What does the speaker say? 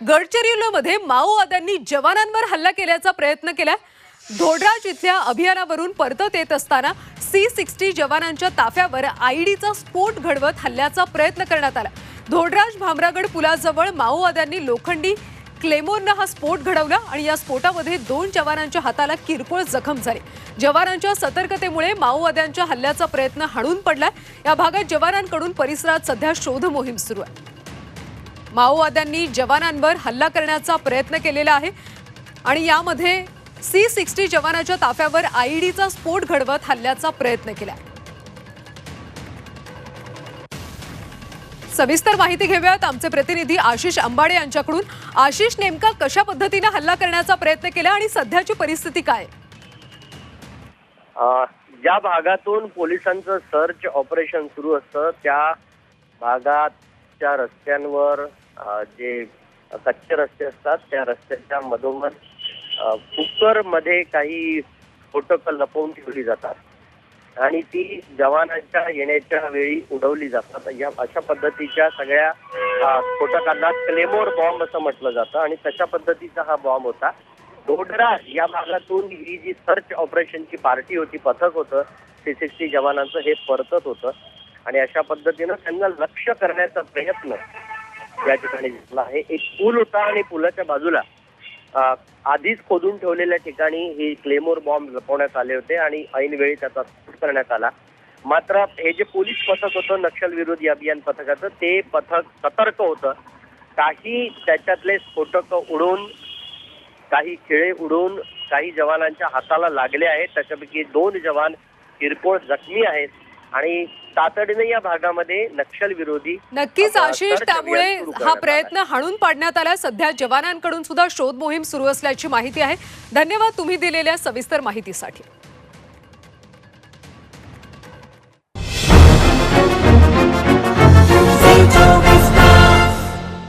गडचिरोलीमध्ये माओवाद्यांनी जवानांवर हल्ला केल्याचा प्रयत्न केलाय धोडराज इथल्या अभियानावरून परतत येत असताना सी सिक्स्टी जवानांच्या ताफ्यावर आयडीचा स्फोट घडवत हल्ल्याचा प्रयत्न करण्यात आला. धोडराज भामरागड पुलाजवळ माओवाद्यांनी लोखंडी क्लेमोरनं हा स्फोट घडवला आणि या स्फोटामध्ये दोन जवानांच्या हाताला किरकोळ जखम झाली. जवानांच्या सतर्कतेमुळे माओवाद्यांच्या हल्ल्याचा प्रयत्न हाणून पडला. या भागात जवानांकडून परिसरात सध्या शोध मोहीम सुरू आहे. माओवाद्यांनी जवानांवर हल्ला करण्याचा प्रयत्न केलेला आहे. आणि यामध्ये सी सिक्स्टी जवानाच्या ताफ्यावर आयईडीचा स्फोट घडवत हल्ल्याचा प्रयत्न केला सविस्तर माहिती घेऊयात. आमचे प्रतिनिधी आशिष अंबाडे यांच्याकडून. आशिष नेमका कशा पद्धतीने हल्ला करण्याचा प्रयत्न केला आणि सध्याची परिस्थिती काय? या ज्या भागातून पोलिसांचं सर्च ऑपरेशन सुरू असतं त्या भागात भागाच्या रस्त्यांवर जे कच्चे रस्ते असतात त्या रस्त्याच्या मधोमध कुकर कुकरमध्ये काही स्फोटक लपवून ठेवली जातात. आणि ती जवानांच्या येण्याच्या वेळी उडवली जातात. या अशा पद्धतीच्या सगळ्या स्फोटकांना क्लेमोर बॉम्ब असं म्हटलं जातं. आणि तशा पद्धतीचा हा बॉम्ब होता. डोडरा या भागातून ही जी सर्च ऑपरेशनची पार्टी होती पथक होतं सी जवानांचं हे परतत होतं. आणि अशा पद्धतीनं त्यांना लक्ष करण्याचा प्रयत्न या ठिकाणी झाला. आहे एक पूल होता आणि पुलाच्या बाजूला आधीच खोदून ठेवलेल्या ठिकाणी हे क्लेमोर बॉम्ब लपवण्यात आले होते आणि ऐनवेळी त्याचा स्फोट करण्यात आला. मात्र हे जे पोलीस पथक होतं नक्षल विरोधी अभियान पथकाचं ते पथक सतर्क होतं. काही त्याच्यातले स्फोटक उडून काही खिळे उडून काही जवानांच्या हाताला लागले आहेत. त्याच्यापैकी दोन जवान किरकोळ जखमी आहेत. आणि तातडीने या भागामध्ये नक्षल विरोधी नक्कीच आशिष त्यामुळे हा प्रयत्न हाणून पाडण्यात आला. सध्या जवानांकडून सुद्धा शोध मोहीम सुरू असल्याची माहिती आहे. धन्यवाद तुम्ही दिलेल्या सविस्तर माहितीसाठी.